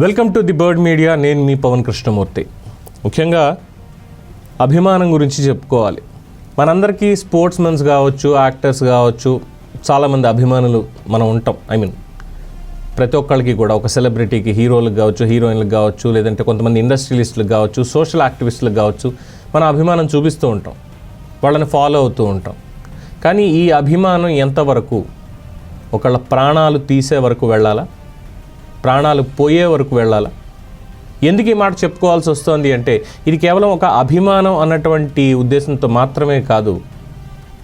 Welcome to the bird media. నేను మీ పవన్ కృష్ణమూర్తి. ముఖ్యంగా అభిమానం గురించి చెప్పుకోవాలి. మనందరికీ స్పోర్ట్స్ మెన్స్ కావచ్చు యాక్టర్స్ కావచ్చు చాలామంది అభిమానులు మనం ఉంటాం. ఐ మీన్ ప్రతి ఒక్కళ్ళకి కూడా ఒక సెలబ్రిటీకి హీరోలకు కావచ్చు హీరోయిన్లకు కావచ్చు లేదంటే కొంతమంది ఇండస్ట్రియలిస్టులకు కావచ్చు సోషల్ యాక్టివిస్టులకు కావచ్చు మన అభిమానం చూపిస్తూ ఉంటాం. వాళ్ళని ఫాలో అవుతూ ఉంటాం. కానీ ఈ అభిమానం ఎంతవరకు ఒకళ్ళ ప్రాణాలు తీసే వరకు వెళ్ళాలా? ప్రాణాలు పోయే వరకు వెళ్ళాలా? ఎందుకు ఈ మాట చెప్పుకోవాల్సి వస్తుంది అంటే ఇది కేవలం ఒక అభిమానం అన్నటువంటి ఉద్దేశంతో మాత్రమే కాదు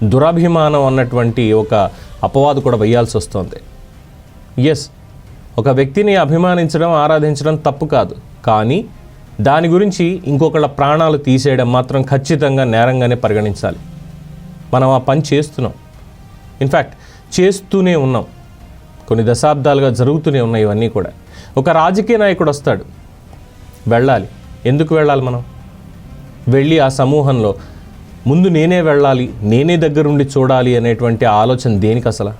దురభిమానం అన్నటువంటి ఒక అపవాదు కూడా వేయాల్సి వస్తుంది. ఎస్ ఒక వ్యక్తిని అభిమానించడం ఆరాధించడం తప్పు కాదు. కానీ దాని గురించి ఇంకొకళ్ళ ప్రాణాలు తీసేయడం మాత్రం ఖచ్చితంగా నేరంగానే పరిగణించాలి. మనం ఆ పని చేస్తున్నాం. ఇన్ఫ్యాక్ట్ చేస్తూనే ఉన్నాం. కొన్ని దశాబ్దాలుగా జరుగుతూనే ఉన్నాయి ఇవన్నీ కూడా. ఒక రాజకీయ నాయకుడు వస్తాడు. వెళ్ళాలి. ఎందుకు వెళ్ళాలి మనం? వెళ్ళి ఆ సమూహంలో ముందు నేనే వెళ్ళాలి నేనే దగ్గరుండి చూడాలి అనేటువంటి ఆలోచన దేనికి అసలు?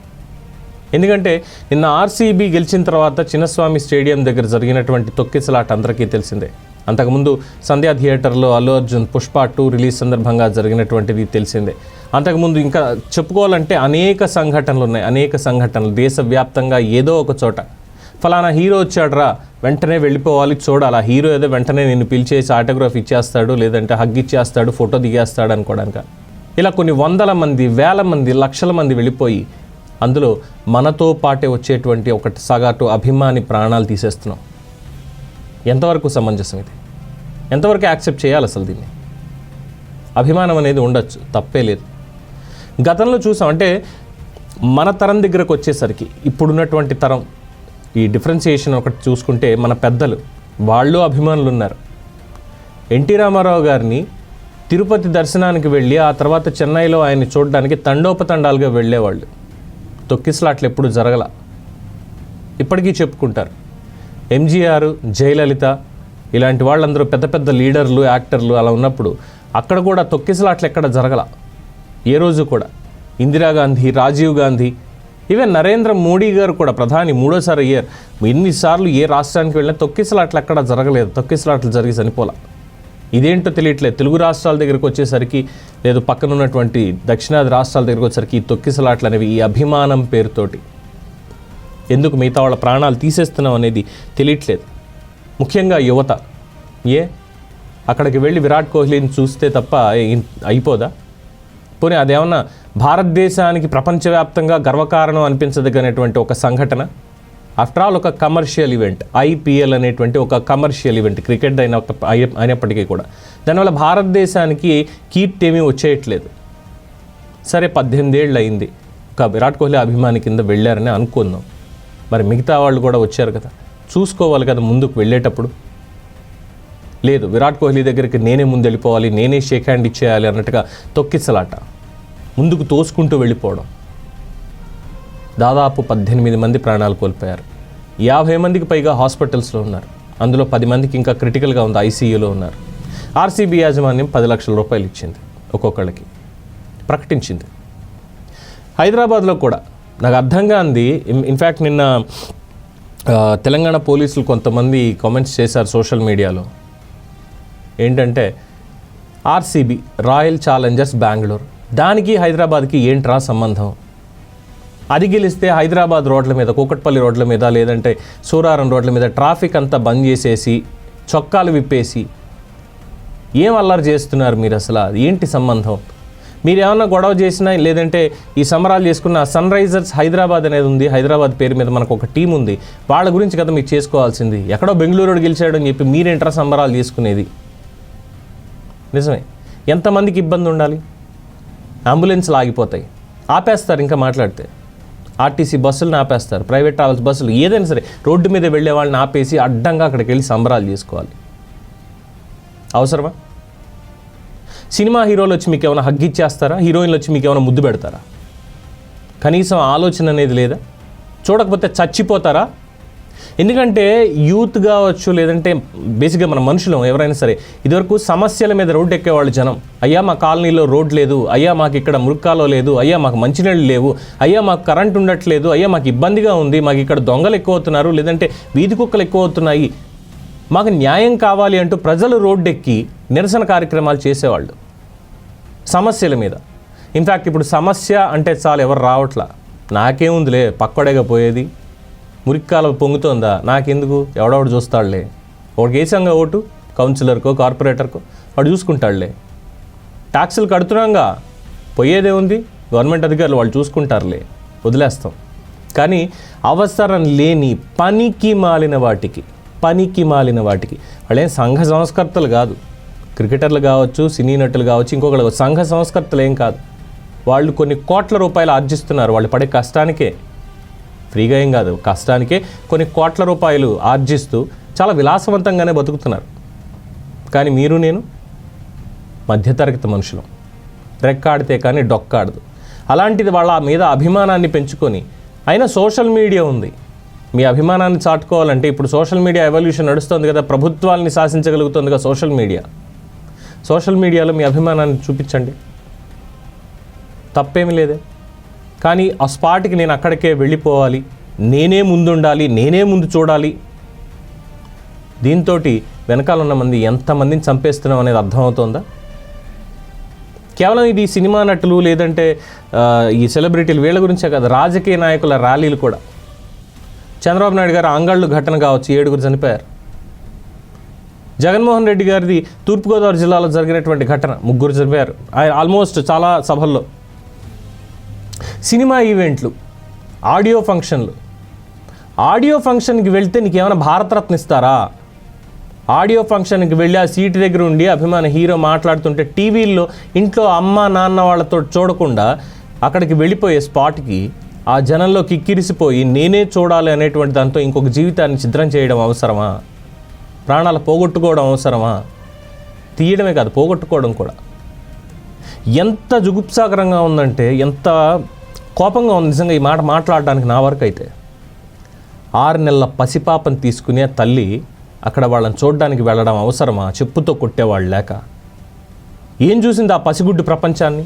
ఎందుకంటే నిన్న ఆర్సీబీ గెలిచిన తర్వాత చిన్నస్వామి స్టేడియం దగ్గర జరిగినటువంటి తొక్కిసలాట అందరికీ తెలిసిందే. అంతకుముందు సంధ్యా థియేటర్లో అల్లు అర్జున్ పుష్ప టూ రిలీజ్ సందర్భంగా జరిగినటువంటిది తెలిసిందే. అంతకుముందు ఇంకా చెప్పుకోవాలంటే అనేక సంఘటనలు ఉన్నాయి అనేక సంఘటనలు. దేశవ్యాప్తంగా ఏదో ఒక చోట. ఫలానా హీరో వచ్చాడురా వెంటనే వెళ్ళిపోవాలి చూడాలి. ఆ హీరో ఏదో వెంటనే నేను పిలిచేసి ఆటోగ్రాఫ్ ఇచ్చేస్తాడు లేదంటే హగ్ ఇచ్చేస్తాడు ఫోటో దిగేస్తాడు అనుకోవడానికి ఇలా కొన్ని వందల మంది వేల మంది లక్షల మంది వెళ్ళిపోయి అందులో మనతో పాటే వచ్చేటువంటి ఒకటి సగాటు అభిమాని ప్రాణాలు తీసేస్తున్నాం. ఎంతవరకు సమంజసం ఇది? ఎంతవరకు యాక్సెప్ట్ చేయాలి అసలు దీన్ని? అభిమానం అనేది ఉండొచ్చు తప్పే లేదు. గతంలో చూసాం అంటే మన తరం దగ్గరకు వచ్చేసరికి ఇప్పుడున్నటువంటి తరం ఈ డిఫరెన్సియేషన్ ఒకటి చూసుకుంటే మన పెద్దలు వాళ్ళు అభిమానులు ఉన్నారు. ఎన్టీ రామారావు గారిని తిరుపతి దర్శనానికి వెళ్ళి ఆ తర్వాత చెన్నైలో ఆయన్ని చూడడానికి తండోపతండాలుగా వెళ్ళేవాళ్ళు. తొక్కిసలాట్లు ఎప్పుడు జరగల. ఇప్పటికీ చెప్పుకుంటారు. ఎంజీఆర్ జయలలిత ఇలాంటి వాళ్ళందరూ పెద్ద పెద్ద లీడర్లు యాక్టర్లు అలా ఉన్నప్పుడు అక్కడ కూడా తొక్కిసలాట్లు ఎక్కడ జరగల? ఏ రోజు కూడా? ఇందిరాగాంధీ రాజీవ్ గాంధీ ఈవెన్ నరేంద్ర మోడీ గారు కూడా ప్రధాని మూడోసారి అయ్యారు. ఎన్నిసార్లు ఏ రాష్ట్రానికి వెళ్ళినా తొక్కిసలాట్లు ఎక్కడ జరగలేదు. తొక్కిసలాట్లు జరిగి చనిపోలే. ఇదేంటో తెలియట్లేదు. తెలుగు రాష్ట్రాల దగ్గరికి వచ్చేసరికి లేదు పక్కన ఉన్నటువంటి దక్షిణాది రాష్ట్రాల దగ్గరికి వచ్చేసరికి ఈ తొక్కిసలాట్లు అనేవి ఈ అభిమానం పేరుతోటి ఎందుకు మిగతా వాళ్ళ ప్రాణాలు తీసేస్తున్నాం అనేది తెలియట్లేదు. ముఖ్యంగా యువత. ఏ? అక్కడికి వెళ్ళి విరాట్ కోహ్లీని చూస్తే తప్ప అయిపోదా? పోనీ అదేమన్నా భారతదేశానికి ప్రపంచవ్యాప్తంగా గర్వకారణం అనిపించదగినటువంటి ఒక సంఘటన? ఆఫ్టర్ ఆల్ ఒక కమర్షియల్ ఈవెంట్ ఐపీఎల్ అనేటువంటి ఒక కమర్షియల్ ఈవెంట్ క్రికెట్ అయిన ఒక అయి- అయినప్పటికీ కూడా. దానివల్ల భారతదేశానికి కీర్తి ఏమీ వచ్చేయట్లేదు. సరే పద్దెనిమిది ఏళ్ళు అయింది. ఒక విరాట్ కోహ్లీ అభిమాని కింద వెళ్ళారని అనుకుందాం. మరి మిగతా వాళ్ళు కూడా వచ్చారు కదా. చూసుకోవాలి కదా ముందుకు వెళ్ళేటప్పుడు. లేదు విరాట్ కోహ్లీ దగ్గరికి నేనే ముందు వెళ్ళిపోవాలి నేనే షేక్ హ్యాండ్ ఇచ్చేయాలి అన్నట్టుగా తొక్కిసలాట. ముందుకు తోసుకుంటూ వెళ్ళిపోవడం. దాదాపు పద్దెనిమిది మంది ప్రాణాలు కోల్పోయారు. యాభై మందికి పైగా హాస్పిటల్స్లో ఉన్నారు. అందులో పది మందికి ఇంకా క్రిటికల్గా ఉంది ఐసీయూలో ఉన్నారు. ఆర్సీబీ యాజమాన్యం పది లక్షల రూపాయలు ఇచ్చింది ఒక్కొక్కళ్ళకి. ప్రకటించింది. హైదరాబాద్లో కూడా నాకు అర్థం కాంది ఇన్ఫ్యాక్ట్ నిన్న తెలంగాణ పోలీసులు కొంతమంది కామెంట్స్ చేశారు సోషల్ మీడియాలో ఏంటంటే ఆర్సీబీ రాయల్ ఛాలెంజర్స్ బెంగళూరు దానికి హైదరాబాద్కి ఏంట్రా సంబంధం? అది గెలిస్తే హైదరాబాద్ రోడ్ల మీద కూకట్పల్లి రోడ్ల మీద లేదంటే సూరారం రోడ్ల మీద ట్రాఫిక్ అంతా బంద్ చేసేసి చొక్కాలు విప్పేసి ఏం అల్లరి చేస్తున్నారు మీరు అసలు? ఏంటి సంబంధం? మీరు ఏమన్నా గొడవ చేసినా లేదంటే ఈ సమరాలు చేసుకున్న సన్ రైజర్స్ హైదరాబాద్ అనేది ఉంది. హైదరాబాద్ పేరు మీద మనకు ఒక టీం ఉంది. వాళ్ళ గురించి కదా మీరు చేసుకోవాల్సింది. ఎక్కడో బెంగళూరు గెలిచాడు అని చెప్పి మీరు ఇంటర్ సంబరాలు చేసుకునేది? నిజమే. ఎంతమందికి ఇబ్బంది ఉండాలి? అంబులెన్స్లు ఆగిపోతాయి. ఆపేస్తారు ఇంకా మాట్లాడితే. ఆర్టీసీ బస్సులను ఆపేస్తారు. ప్రైవేట్ ట్రావెల్స్ బస్సులు ఏదైనా సరే రోడ్డు మీద వెళ్ళే వాళ్ళని ఆపేసి అడ్డంగా అక్కడికి వెళ్ళి సంబరాలు చేసుకోవాలి. అవసరమా? సినిమా హీరోలు వచ్చి మీకు ఏమైనా హగ్ ఇచ్చేస్తారా? హీరోయిన్లు వచ్చి మీకు ఏమైనా ముద్దు పెడతారా? కనీసం ఆలోచన అనేది లేదా? చూడకపోతే చచ్చిపోతారా? ఎందుకంటే యూత్ కావచ్చు లేదంటే బేసిక్గా మన మనుషులం ఎవరైనా సరే ఇదివరకు సమస్యల మీద రోడ్డు ఎక్కేవాళ్ళు జనం. అయ్యా మా కాలనీలో రోడ్ లేదు. అయ్యా మాకు ఇక్కడ మురుక్కాలో లేదు. అయ్యా మాకు మంచినీళ్ళు లేవు. అయ్యా మాకు కరెంట్ ఉండట్లేదు. అయ్యా మాకు ఇబ్బందిగా ఉంది. మాకు ఇక్కడ దొంగలు ఎక్కువ అవుతున్నారు లేదంటే వీధి కుక్కలు ఎక్కువ అవుతున్నాయి మాకు న్యాయం కావాలి అంటూ ప్రజలు రోడ్డెక్కి నిరసన కార్యక్రమాలు చేసేవాళ్ళు. సమస్యల మీద. ఇన్ఫ్యాక్ట్ ఇప్పుడు సమస్య అంటే చాలు ఎవరు రావట్లా. నాకేముందిలే పక్కడేగా పోయేది. మురిక్కాల పొంగుతోందా? నాకెందుకు? ఎవడెవడు చూస్తాడులే. ఒకడికి వేసాంగా ఓటు? కౌన్సిలర్కో కార్పొరేటర్కో? వాడు చూసుకుంటాడులే. ట్యాక్సులు కడుతున్నాగా. పోయేదే ఉంది గవర్నమెంట్ అధికారులు వాళ్ళు చూసుకుంటారులే. వదిలేస్తాం. కానీ అవసరం లేని పనికి మాలిన వాటికి పనికి మాలిన వాటికి వాళ్ళేం సంఘ సంస్కర్తలు కాదు. క్రికెటర్లు కావచ్చు సినీ నటులు కావచ్చు ఇంకొకరు సంఘ సంస్కర్తలు ఏం కాదు. వాళ్ళు కొన్ని కోట్ల రూపాయలు ఆర్జిస్తున్నారు. వాళ్ళు పడే కష్టానికే. ఫ్రీగా ఏం కాదు. కష్టానికే కొన్ని కోట్ల రూపాయలు ఆర్జిస్తూ చాలా విలాసవంతంగానే బతుకుతున్నారు. కానీ మీరు నేను మధ్యతరగతి మనుషులం. రెక్కాడితే కానీ డొక్కాడదు. అలాంటిది వాళ్ళ మీద అభిమానాన్ని పెంచుకొని అయినా సోషల్ మీడియా ఉంది. మీ అభిమానాన్ని చాటుకోవాలంటే ఇప్పుడు సోషల్ మీడియా ఎవల్యూషన్ నడుస్తుంది కదా ప్రభుత్వాల్ని శాసించగలుగుతుంది కదా సోషల్ మీడియా. సోషల్ మీడియాలో మీ అభిమానాన్ని చూపించండి. తప్పేమీ లేదే. కానీ ఆ స్పాట్కి నేను అక్కడికే వెళ్ళిపోవాలి. నేనే ముందుండాలి నేనే ముందు చూడాలి. దీంతో వెనకాల ఉన్న మంది ఎంతమందిని చంపేస్తున్నాం అనేది అర్థమవుతోందా? కేవలం ఇది సినిమా నటులు లేదంటే ఈ సెలబ్రిటీలు వీళ్ళ గురించే కాదు రాజకీయ నాయకుల ర్యాలీలు కూడా. చంద్రబాబు నాయుడు గారు అంగళ్ళు ఘటన కావచ్చు ఏడుగురు చనిపోయారు. జగన్మోహన్ రెడ్డి గారిది తూర్పుగోదావరి జిల్లాలో జరిగినటువంటి ఘటన ముగ్గురు చనిపోయారు ఆయన ఆల్మోస్ట్ చాలా సభల్లో. సినిమా ఈవెంట్లు ఆడియో ఫంక్షన్లు. ఆడియో ఫంక్షన్కి వెళ్తే నీకు ఏమైనా భారతరత్న ఇస్తారా? ఆడియో ఫంక్షన్కి వెళ్ళి ఆ సీటు దగ్గర ఉండి అభిమాన హీరో మాట్లాడుతుంటే టీవీల్లో ఇంట్లో అమ్మ నాన్న వాళ్ళతో చూడకుండా అక్కడికి వెళ్ళిపోయే స్పాట్కి ఆ జనంలో కిక్కిరిసిపోయి నేనే చూడాలి అనేటువంటి దాంతో ఇంకొక జీవితాన్ని చిత్రం చేయడం అవసరమా? ప్రాణాలు పోగొట్టుకోవడం అవసరమా? తీయడమే కాదు పోగొట్టుకోవడం కూడా. ఎంత జుగుప్సాకరంగా ఉందంటే ఎంత కోపంగా ఉంది. నిజంగా ఈ మాట మాట్లాడడానికి నా వరకు అయితే. ఆరు నెలల పసిపాపని తీసుకునే తల్లి అక్కడ వాళ్ళని చూడడానికి వెళ్ళడం అవసరమా? చెప్పుతో కొట్టేవాళ్ళు లేక. ఏం చూసింది ఆ పసిగుడ్డు ప్రపంచాన్ని?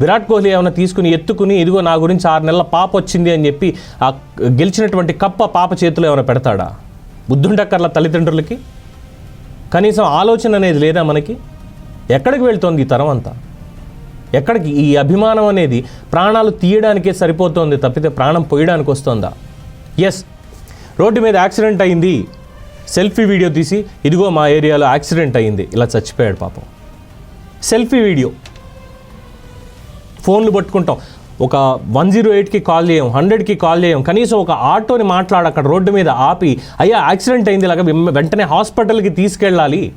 విరాట్ కోహ్లీ ఏమైనా తీసుకుని ఎత్తుకుని ఇదిగో నా గురించి ఆరు నెలల పాప వచ్చింది అని చెప్పి ఆ గెలిచినటువంటి కప్ప పాప చేతిలో ఏమైనా పెడతాడా? బుద్ధుండక్కర్ల తల్లిదండ్రులకి? కనీసం ఆలోచన అనేది లేదా మనకి? ఎక్కడికి వెళ్తోంది ఈ తరం అంతా? ఎక్కడికి ఈ అభిమానం అనేది ప్రాణాలు తీయడానికే సరిపోతోంది తప్పితే ప్రాణం పోయడానికి వస్తుందా? ఎస్ రోడ్డు మీద యాక్సిడెంట్ అయింది. సెల్ఫీ వీడియో తీసి ఇదిగో మా ఏరియాలో యాక్సిడెంట్ అయింది. ఇలా చచ్చిపోయాడు పాపం. Selfie video. ఫోన్లు పట్టుకుంటాం. ఒక వన్ జీరో ఎయిట్కి కాల్ చేయం హండ్రెడ్కి కాల్ చేయం కనీసం ఒక ఆటోని మాట్లాడ అక్కడ రోడ్డు మీద ఆపి అయ్యా యాక్సిడెంట్ అయింది ఇలాగ వెంటనే హాస్పిటల్కి తీసుకెళ్ళాలి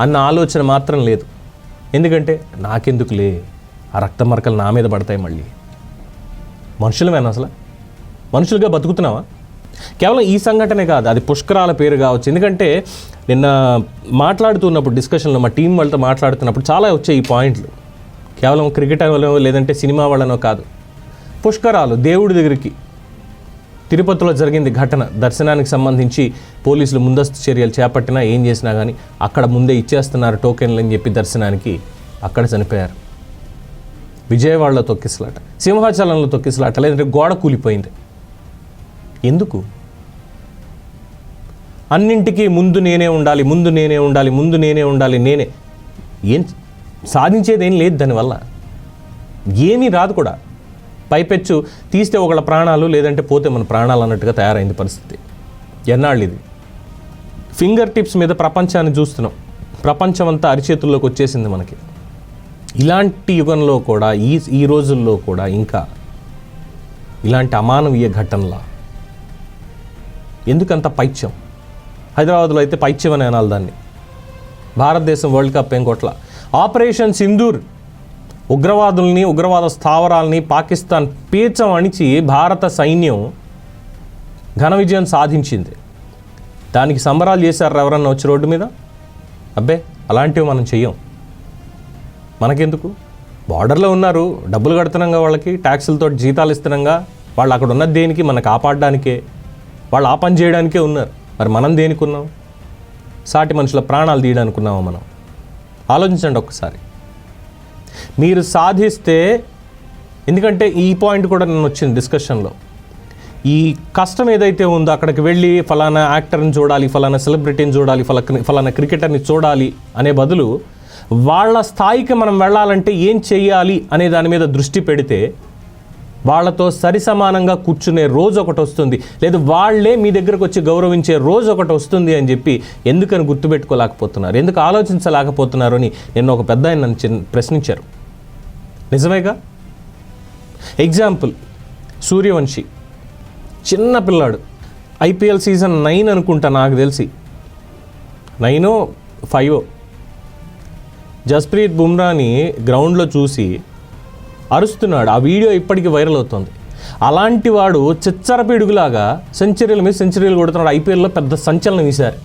అన్న ఆలోచన మాత్రం లేదు. ఎందుకంటే నాకెందుకులే? ఆ రక్త మరకలు నా మీద పడతాయి మళ్ళీ. మనుషులమేనా అసలు? మనుషులుగా బతుకుతున్నావా? కేవలం ఈ సంఘటనే కాదు అది పుష్కరాల పేరు కావచ్చు. ఎందుకంటే నిన్న మాట్లాడుతున్నప్పుడు డిస్కషన్లో మా టీం వాళ్ళతో మాట్లాడుతున్నప్పుడు చాలా వచ్చాయి ఈ పాయింట్లు. కేవలం క్రికెట్ వాళ్ళనో లేదంటే సినిమా వాళ్ళనో కాదు. పుష్కరాలు దేవుడి దగ్గరికి. తిరుపతిలో జరిగింది ఘటన. దర్శనానికి సంబంధించి పోలీసులు ముందస్తు చర్యలు చేపట్టినా ఏం చేసినా కానీ అక్కడ ముందే ఇచ్చేస్తున్నారు టోకెన్లు అని చెప్పి దర్శనానికి అక్కడ చనిపోయారు. విజయవాడలో తొక్కిసలాట సింహాచలంలో తొక్కిసలాట లేదంటే గోడ కూలిపోయింది. ఎందుకు? అన్నింటికీ ముందు నేనే ఉండాలి ముందు నేనే ఉండాలి ముందు నేనే ఉండాలి నేనే. ఏం సాధించేది ఏం లేదు దానివల్ల. ఏమీ రాదు కూడా. పైపెచ్చు తీస్తే ఒకళ్ళ ప్రాణాలు లేదంటే పోతే మన ప్రాణాలు అన్నట్టుగా తయారైంది పరిస్థితి. ఎన్నాళ్ళు ఇది ఫింగర్ టిప్స్ మీద ప్రపంచాన్ని చూస్తున్నాం. ప్రపంచం అంతా అరిచేతుల్లోకి వచ్చేసింది మనకి. ఇలాంటి యుగంలో కూడా ఈ ఈ రోజుల్లో కూడా ఇంకా ఇలాంటి అమానవీయ ఘటనలా. ఎందుకంత పైత్యం? హైదరాబాద్లో అయితే పైత్యం అని అనాలి దాన్ని. భారతదేశం వరల్డ్ కప్ ఏం కొట్ల ఆపరేషన్ సింధూర్. ఉగ్రవాదుల్ని ఉగ్రవాద స్థావరాల్ని పాకిస్తాన్ పీచం అణిచి భారత సైన్యం ఘన విజయం సాధించింది. దానికి సంబరాలు చేశారు ఎవరన్నా వచ్చి రోడ్డు మీద? అబ్బే అలాంటివి మనం చెయ్యం. మనకెందుకు? బార్డర్లో ఉన్నారు. డబ్బులు కడుతున్నాగా వాళ్ళకి ట్యాక్సులతో జీతాలు ఇస్తున్నాగా. వాళ్ళు అక్కడ ఉన్నది దేనికి? మన కాపాడడానికే. వాళ్ళు ఆ పని చేయడానికే ఉన్నారు. మరి మనం దేనికి ఉన్నాం సాటి మనుషుల ప్రాణాలు తీయడానికి ఉన్నామా మనం? ఆలోచించండి ఒక్కసారి. మీరు సాధిస్తే ఎందుకంటే ఈ పాయింట్ కూడా నేను వచ్చింది డిస్కషన్లో. ఈ కష్టం ఏదైతే ఉందో అక్కడికి వెళ్ళి ఫలానా యాక్టర్ని చూడాలి ఫలానా సెలబ్రిటీని చూడాలి ఫలా ఫలానా క్రికెటర్ని చూడాలి అనే బదులు వాళ్ళ స్థాయికి మనం వెళ్ళాలంటే ఏం చెయ్యాలి అనే దాని మీద దృష్టి పెడితే వాళ్ళతో సరి సమానంగా కూర్చునే రోజు ఒకటి వస్తుంది. లేదు వాళ్ళే మీ దగ్గరకు వచ్చి గౌరవించే రోజు ఒకటి వస్తుంది అని చెప్పి ఎందుకని గుర్తుపెట్టుకోలేకపోతున్నారు? ఎందుకు ఆలోచించలేకపోతున్నారు అని నిన్న ఒక పెద్ద ఆయన నన్ను ప్రశ్నించారు. నిజమేగా? ఎగ్జాంపుల్ సూర్యవంశి. చిన్న పిల్లాడు. ఐపీఎల్ సీజన్ నైన్ అనుకుంటా నాకు తెలిసి. నైనో ఫైవో. జస్ప్రీత్ బుమ్రాని గ్రౌండ్లో చూసి అరుస్తున్నాడు. ఆ వీడియో ఇప్పటికీ వైరల్ అవుతుంది. అలాంటి వాడు చిచ్చరపిడుగులాగా సెంచరీల మీద సెంచరీలు కొడుతున్నాడు. ఐపీఎల్లో పెద్ద సంచలనం ఈసారి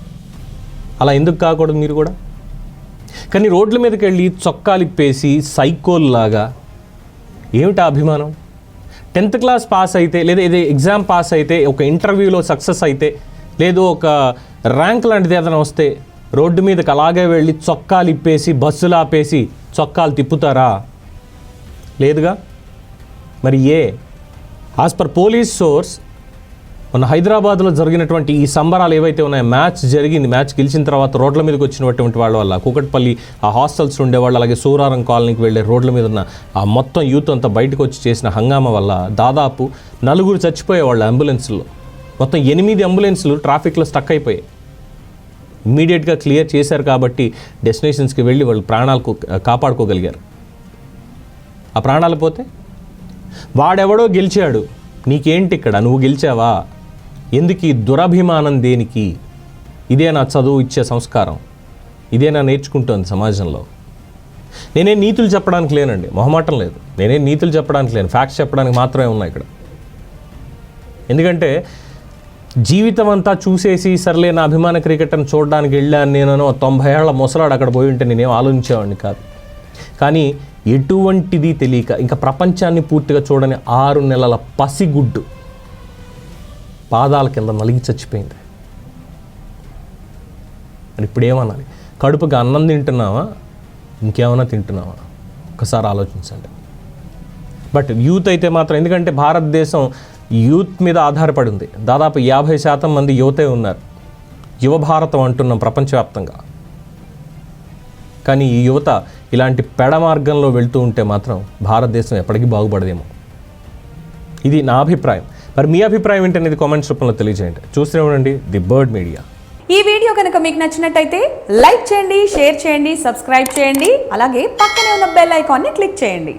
అలా ఎందుకు కాకూడదు మీరు కూడా? కానీ రోడ్ల మీదకి వెళ్ళి చొక్కాలు ఇప్పేసి సైకోల్లాగా ఏమిటా అభిమానం? టెన్త్ క్లాస్ పాస్ అయితే లేదా ఏదో ఎగ్జామ్ పాస్ అయితే ఒక ఇంటర్వ్యూలో సక్సెస్ అయితే లేదు ఒక ర్యాంక్ లాంటిది ఏదైనా వస్తే రోడ్డు మీదకి అలాగే వెళ్ళి చొక్కాలు ఇప్పేసి బస్సులు ఆపేసి చొక్కాలు తిప్పుతారా? లేదుగా? మరి ఏ? యాజ్ పర్ పోలీస్ సోర్స్ మన హైదరాబాద్లో జరిగినటువంటి ఈ సంబరాలు ఏవైతే ఉన్నాయో మ్యాచ్ జరిగింది. మ్యాచ్ గెలిచిన తర్వాత రోడ్ల మీదకి వచ్చినటువంటి వాళ్ళ వల్ల. కూకట్పల్లి ఆ హాస్టల్స్ ఉండేవాళ్ళు అలాగే సూరారం కాలనీకి వెళ్ళే రోడ్ల మీద ఉన్న ఆ మొత్తం యూత్ అంతా బయటకు వచ్చి చేసిన హంగామా వల్ల దాదాపు నలుగురు చచ్చిపోయేవాళ్ళు అంబులెన్స్లో మొత్తం ఎనిమిది అంబులెన్స్లు ట్రాఫిక్లో స్టక్ అయిపోయాయి. ఇమ్మీడియట్గా క్లియర్ చేశారు కాబట్టి డెస్టినేషన్స్కి వెళ్ళి వాళ్ళు ప్రాణాలకు కాపాడుకోగలిగారు. ఆ ప్రాణాలు పోతే? వాడెవడో గెలిచాడు. నీకేంటి ఇక్కడ నువ్వు గెలిచావా? ఎందుకు ఈ దురభిమానం దేనికి? ఇదే నా చదువు ఇచ్చే సంస్కారం. ఇదే నా నేర్చుకుంటోంది సమాజంలో. నేనే నీతులు చెప్పడానికి లేనండి. మొహమాటం లేదు. నేనే నీతులు చెప్పడానికి లేను. ఫ్యాక్ట్స్ చెప్పడానికి మాత్రమే ఉన్నాయి ఇక్కడ. ఎందుకంటే జీవితం అంతా చూసేసి సర్లే నా అభిమాన క్రికెటర్ని చూడడానికి వెళ్ళాను నేను తొంభై ఏళ్ళ ముసలాడు అక్కడ పోయి ఉంటే నేనేం ఆలోచించేవాడిని కాదు. కానీ ఎటువంటిది తెలియక ఇంకా ప్రపంచాన్ని పూర్తిగా చూడని ఆరు నెలల పసిగుడ్డు పాదాల కింద నలిగి చచ్చిపోయింది. మరి ఇప్పుడు ఏమనాలి కడుపుకి అన్నం తింటున్నావా? ఇంకేమైనా తింటున్నావా? ఒకసారి ఆలోచించండి. బట్ యూత్ అయితే మాత్రం ఎందుకంటే భారతదేశం యూత్ మీద ఆధారపడి ఉంది. దాదాపు యాభై శాతం మంది యువతే ఉన్నారు. యువ భారతం అంటున్నాం ప్రపంచవ్యాప్తంగా. కానీ ఈ యువత ఇలాంటి పెడ మార్గంలో వెళ్తూ ఉంటే మాత్రం భారతదేశం ఎప్పటికీ బాగుపడదేమో. ఇది నా అభిప్రాయం. మరి మీ అభిప్రాయం ఏంటనేది కామెంట్స్ రూపంలో తెలియజేయండి. చూస్తూనే ఉండండి ది బర్డ్ మీడియా. ఈ వీడియో కనుక మీకు నచ్చినట్టయితే లైక్ చేయండి షేర్ చేయండి సబ్స్క్రైబ్ చేయండి అలాగే పక్కనే ఉన్న బెల్ ఐకాన్ని క్లిక్ చేయండి.